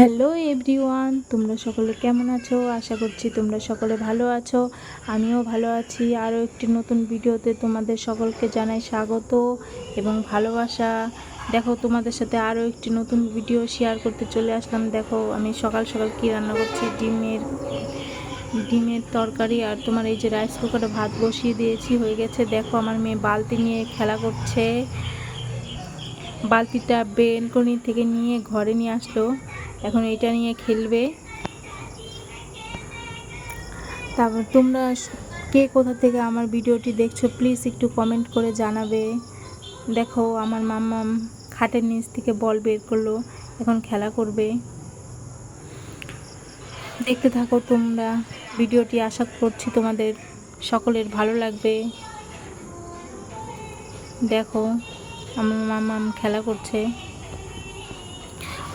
Hello everyone, তোমরা সকলে কেমন আছো? আশা করছি তোমরা সকলে ভালো আছো। আমিও ভালো আছি। আরও একটি নতুন ভিডিওতে তোমাদের সকলকে জানাই স্বাগত এবং ভালোবাসা। দেখো, তোমাদের সাথে আরও একটি নতুন ভিডিও শেয়ার করতে চলে আসলাম। দেখো, আমি সকাল সকাল কী রান্না করছি? ডিমের ডিমের তরকারি আর তোমার এই যে রাইস কুকারে ভাত বসিয়ে দিয়েছি, হয়ে গেছে। দেখো, আমার মেয়ে বালতি নিয়ে খেলা করছে। বালতিটা বেলকনি থেকে নিয়ে ঘরে নিয়ে আসলো। এখন এটা নিয়ে খেলবে। তারপর তোমরা কে কোথা থেকে আমার ভিডিওটি দেখছ প্লিজ একটু কমেন্ট করে জানাবে। দেখো, আমার মাম্মাম খাটের নিচ থেকে বল বের করল, এখন খেলা করবে। দেখতে থাকো তোমরা, ভিডিওটি আশা করছি তোমাদের সকলের ভালো লাগবে। দেখো, আমার মামাম খেলা করছে।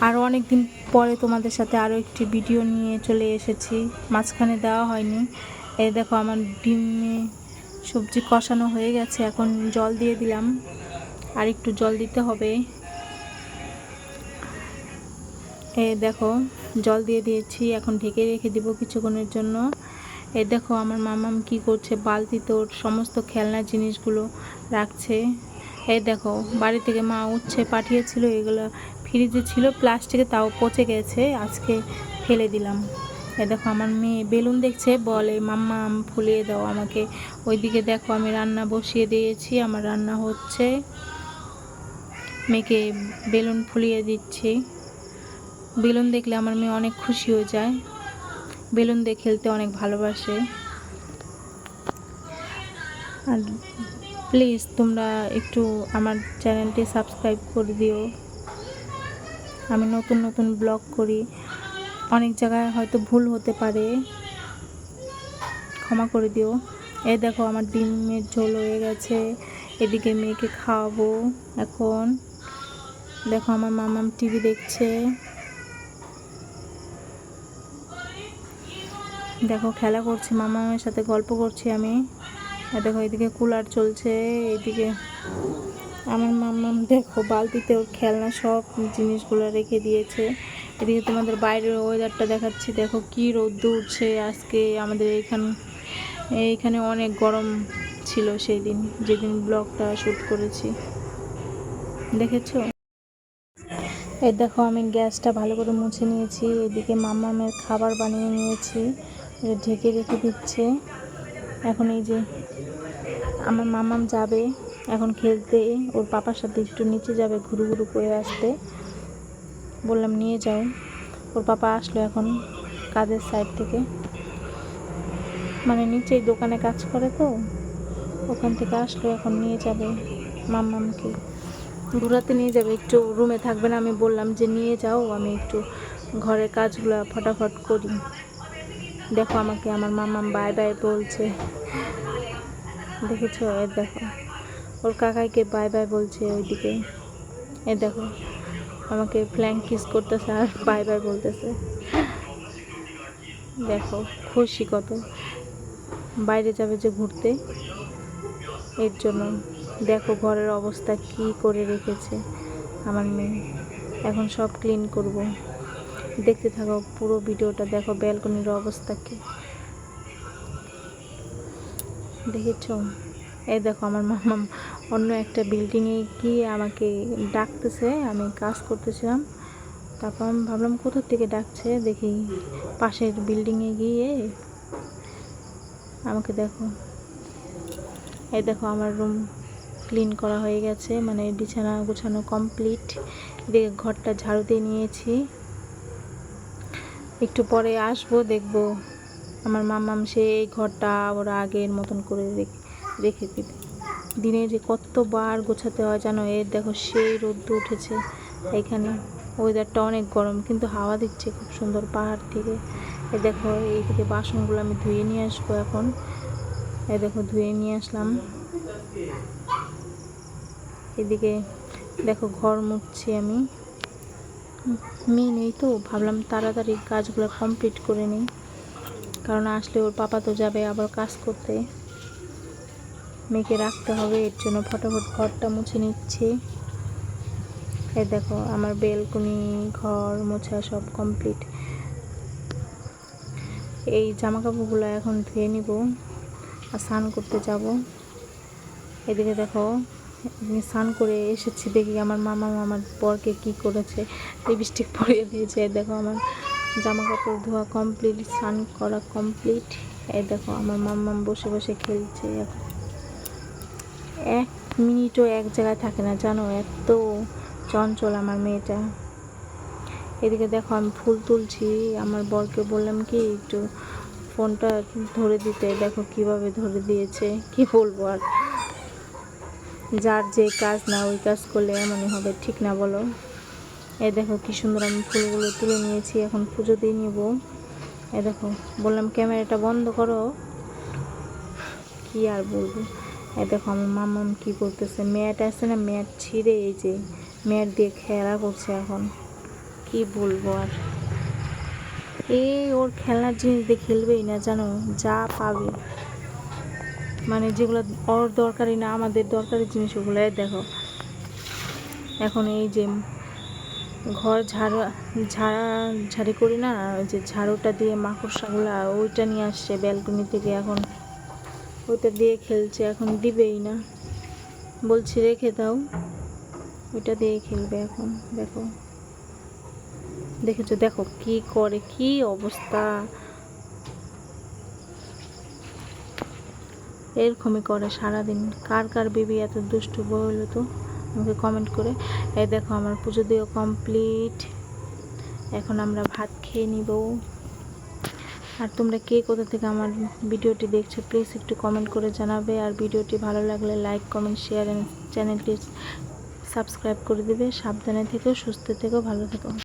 আরও অনেক দিন পরে তোমাদের সাথে আরও একটি ভিডিও নিয়ে চলে এসেছি। মাঝখানে দেওয়া হয়নি। এই দেখো আমার ডিমে সবজি কষানো হয়ে গেছে। এখন জল দিয়ে দিলাম। আর একটু জল দিতে হবে। এ দেখো, জল দিয়ে দিয়েছি। এখন ঢেকে রেখে দিব কিছুক্ষণের জন্য। এ দেখো আমার মামাম কি করছে, বালতি তোর সমস্ত খেলনা জিনিসগুলো রাখছে। এই দেখো, বাড়ি থেকে মা উচ্ছে পাঠিয়েছিল। এগুলো ফ্রিজে ছিল, প্লাস্টিকে তাও পচে গেছে, আজকে ফেলে দিলাম। এই দেখো, আমার মেয়ে বেলুন দেখছে, বলে, মাম্মা আম ফুলিয়ে দাও আমাকে। ওইদিকে দেখো, আমি রান্না বসিয়ে দিয়েছি, আমার রান্না হচ্ছে। মেয়েকে বেলুন ফুলিয়ে দিচ্ছি। বেলুন দেখলে আমার মেয়ে অনেক খুশি হয়ে যায়। বেলুন দিয়ে খেলতে অনেক ভালোবাসে। আর প্লিজ, তোমরা একটু আমার চ্যানেলটি সাবস্ক্রাইব করে দিও। আমি নতুন নতুন ব্লগ করি। অনেক জায়গায় হয়তো ভুল হতে পারে। ক্ষমা করে দিও। এ দেখো আমার ডিমের ঝোল হয়ে গেছে। এদিকে মেয়েকে খাওয়াবো এখন। দেখো আমার মামাম টিভি দেখছে। দেখো খেলা করছে, মামামের সাথে গল্প করছি আমি। দেখো এদিকে কুলার চলছে, এদিকে আমার মাম্মাম দেখো বালতিতে ওর খেলনা সব জিনিসগুলো রেখে দিয়েছে। এদিকে তোমাদের বাইরের ওয়েদারটা দেখাচ্ছি। দেখো কি রোদ্দ উঠছে আজকে আমাদের এইখানে এইখানে অনেক গরম ছিল সেই দিন যেদিন ব্লগটা শ্যুট করেছি। দেখেছ? এই দেখো আমি গ্যাসটা ভালো করে মুছে নিয়েছি। এদিকে মাম্মামের খাবার বানিয়ে নিয়েছি ঢেকে রেখে দিচ্ছে। এখন এই যে আমার মামাম যাবে। এখন খেলতে ওর পাপার সাথে একটু নিচে যাবে ঘুরু ঘুরু করে আসতে। বললাম, নিয়ে যাও। ওর পাপা আসলো এখন কাজের সাইড থেকে। মানে নিচেই দোকানে কাজ করে তো। ওখান থেকে আসলো, এখন নিয়ে যাবে মাম্মামকে। ঘোরাতে নিয়ে যাবে, একটু রুমে থাকবে না। আমি বললাম যে, নিয়ে যাও, আমি একটু ঘরের কাজগুলো ফটাফট করি। দেখো আমাকে, আমার মামাম বাই বাই বলছে। দেখেছ? দেখো। ওর কাকাইকে বাই বাই বলছে ওইদিকে। এ দেখো, আমাকে ফ্ল্যাঙ্ক কিস করতেছে আর বাই বাই বলতেছে। দেখো, খুশি কত। বাইরে যাবে যে ঘুরতে, এর জন্য। দেখো ঘরের অবস্থা কি করে রেখেছে আমার মেয়ে। এখন সব ক্লিন করব। দেখতে থাকো পুরো ভিডিওটা, দেখো ব্যালকনির অবস্থা কি। দেখেছ এই দেখো আমার মামা অন্য একটা বিল্ডিংয়ে গিয়ে আমাকে ডাকতেছে, আমি কাজ করতেছিলাম। তারপর আমি ভাবলাম, কোথা থেকে ডাকছে? দেখি পাশের বিল্ডিংয়ে গিয়ে আমাকে দেখো। এই দেখো, আমার রুম ক্লিন করা হয়ে গেছে মানে বিছানা গোছানো কমপ্লিট এদিকে ঘরটা ঝাড়ু দিয়ে নিয়েছি। একটু পরে আসব, দেখব। আমার মামাম সে এই ঘরটা ওরা আগের মতন করে রেখে দিবে। দিনে যে কতবার গোছাতে হয় জানো? এর দেখো, সেই রোদ্দু উঠেছে এখানে। ওয়েদারটা অনেক গরম, কিন্তু হাওয়া দিচ্ছে খুব সুন্দর পাহাড় থেকে। এ দেখো এইদিকে বাসনগুলো আমি ধুয়ে নিয়ে আসব এখন। এ দেখো, ধুয়ে নিয়ে আসলাম। এদিকে দেখো, ঘর মুছছি আমি। মেয়ে নেই তো, ভাবলাম তাড়াতাড়ি কাজগুলো কমপ্লিট করে নিই। কারণ আসলে ওর পাপা তো যাবে আবার কাজ করতে। মেয়েকে রাখতে হবে, এর জন্য ফটাফট ঘরটা মুছে নিচ্ছি। এই দেখো, আমার বেলকনি, ঘর মোছা সব কমপ্লিট এই জামা কাপড়গুলো এখন ধুয়ে নিব, আর স্নান করতে যাব। এদিকে দেখো স্নান করে এসেছি, দেখি আমার মামা আমার বরকে কি করেছে। লিপস্টিক পরিয়ে দিয়েছে দেখো আমার জামা কাপড় ধোয়া কমপ্লিট স্নান করা কমপ্লিট এই দেখো, আমার মাম্মাম বসে বসে খেলছে, এখন এক মিনিটও এক জায়গায় থাকে না, জানো? এত চঞ্চল আমার মেয়েটা। এদিকে দেখো, আমি ফুল তুলছি। আমার বরকে বললাম কি, একটু ফোনটা ধরে দিতে। দেখো কীভাবে ধরে দিয়েছে, কি বলব আর? যার যে কাজ না, ওই কাজ করলে এমনই হবে, ঠিক না বলো? এ দেখো কি সুন্দর আমি ফুলগুলো তুলে নিয়েছি, এখন পুজো দিয়ে নিব। এ দেখো, বললাম ক্যামেরাটা বন্ধ করো। কি আর বলব? এই দেখো আমার মামাম কি করতেছে ম্যাট আছে না ম্যাট ছিঁড়ে এই যে ম্যাট দিয়ে খেলা করছে এখন। কি বলব আর? এই ওর খেলনার জিনিস দিয়ে খেলবেই না, জানো? যা পাবে। মানে যেগুলো ওর দরকারি না, আমাদের দরকারি জিনিস, ওগুলো দেখো। এখন এই যে ঘর ঝাড়া ঝাড়া, ঝাড়ি করি না যে ঝাড়ুটা দিয়ে মাকড়সাগুলা ওইটা নিয়ে আসছে, ব্যালকনি থেকে এখন। ওইটা দিয়ে খেলছে, এখন দিবেই না। বলছি, রেখে দাও। ওইটা দিয়ে খেলবে এখন, দেখো। দেখেছ? দেখো কি করে, কি অবস্থা। এরকমই করে সারাদিন। কার কার বেবি এত দুষ্টু বলল তো? আমাকে কমেন্ট করে। এই দেখো, আমার পুজো দিয়েও কমপ্লিট এখন আমরা ভাত খেয়ে নিব। আর তোমরা কে কোথা থেকে আমার ভিডিওটি দেখছ প্লিজ একটু কমেন্ট করে জানাবে। আর ভিডিওটি ভালো লাগলে লাইক কমেন্ট শেয়ার অ্যান্ড চ্যানেলটি সাবস্ক্রাইব করে দেবে। সাবধানে থেকো, সুস্থ থেকো, ভালো থেকো।